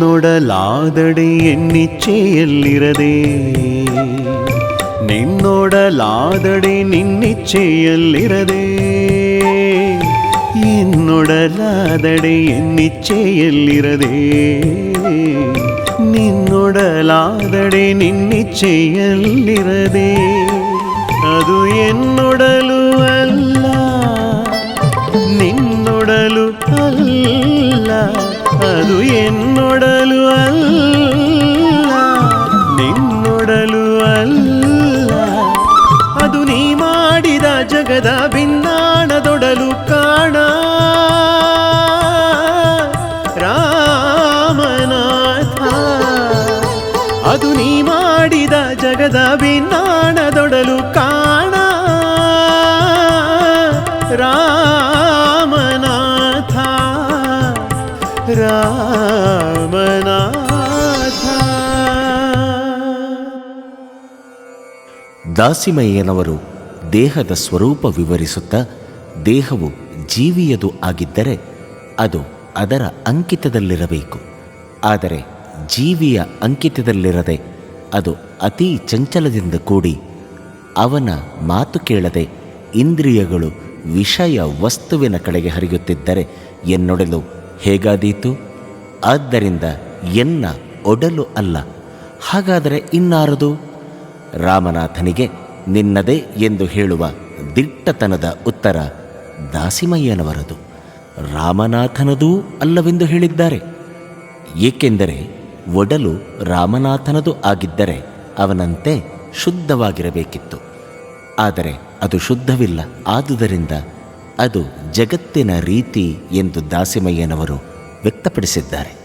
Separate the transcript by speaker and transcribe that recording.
Speaker 1: ನಿನ್ನೊಡಲಾದಡಿ ಎನ್ನಿಚ್ಛೆಯಲ್ಲಿರದೆ ನಿನ್ನೊಡಲಾದಡಿ ನಿನ್ನಿಚ್ಛೆಯಲ್ಲಿರದೆ என்னொடலாதடை எண்ணிச்சையல்லிரதே நின்னொடலாதடை நின்னிச்சையல்லிரதே அது என்னுடலு அல்ல. நின்னுடலு அல்ல. ಅದು ಎನ್ನೊಡಲು ಅಲ್ಲ, ನಿನ್ನೊಡಲು ಅಲ್ಲ. ಅದು ನೀ ಮಾಡಿದ ಜಗದ ಬಿಂದಾಣದೊಡಲು ಕಾಣ. ರಾಮನಾಥ, ಅದು ನೀ ಮಾಡಿದ ಜಗದ ಬಿನ್ನಾಣದೊಡಲು ಕಾಣ. ರಾಮ ರಾಮನಾಥ.
Speaker 2: ದಾಸಿಮಯ್ಯನವರು ದೇಹದ ಸ್ವರೂಪ ವಿವರಿಸುತ್ತಾ ದೇಹವು ಜೀವಿಯದು ಆಗಿದ್ದರೆ ಅದು ಅದರ ಅಂಕಿತದಲ್ಲಿರಬೇಕು. ಆದರೆ ಜೀವಿಯ ಅಂಕಿತದಲ್ಲಿರದೆ ಅದು ಅತಿ ಚಂಚಲದಿಂದ ಕೂಡಿ ಅವನ ಮಾತು ಕೇಳದೆ ಇಂದ್ರಿಯಗಳು ವಿಷಯ ವಸ್ತುವಿನ ಕಡೆಗೆ ಹರಿಯುತ್ತಿದ್ದರೆ ಎನ್ನೊಡಲು ಹೇಗಾದೀತು? ಆದ್ದರಿಂದ ಎನ್ನ ಒಡಲು ಅಲ್ಲ. ಹಾಗಾದರೆ ಇನ್ನಾರದು? ರಾಮನಾಥನಿಗೆ ನಿನ್ನದೇ ಎಂದು ಹೇಳುವ ದಿಟ್ಟತನದ ಉತ್ತರ ದಾಸಿಮಯ್ಯನವರದು. ರಾಮನಾಥನದೂ ಅಲ್ಲವೆಂದು ಹೇಳಿದ್ದಾರೆ. ಏಕೆಂದರೆ ಒಡಲು ರಾಮನಾಥನದು ಆಗಿದ್ದರೆ ಅವನಂತೆ ಶುದ್ಧವಾಗಿರಬೇಕಿತ್ತು. ಆದರೆ ಅದು ಶುದ್ಧವಿಲ್ಲ. ಆದುದರಿಂದ ಅದು ಜಗತ್ತಿನ ರೀತಿ ಎಂದು ದಾಸಿಮಯ್ಯನವರು ವ್ಯಕ್ತಪಡಿಸಿದ್ದಾರೆ.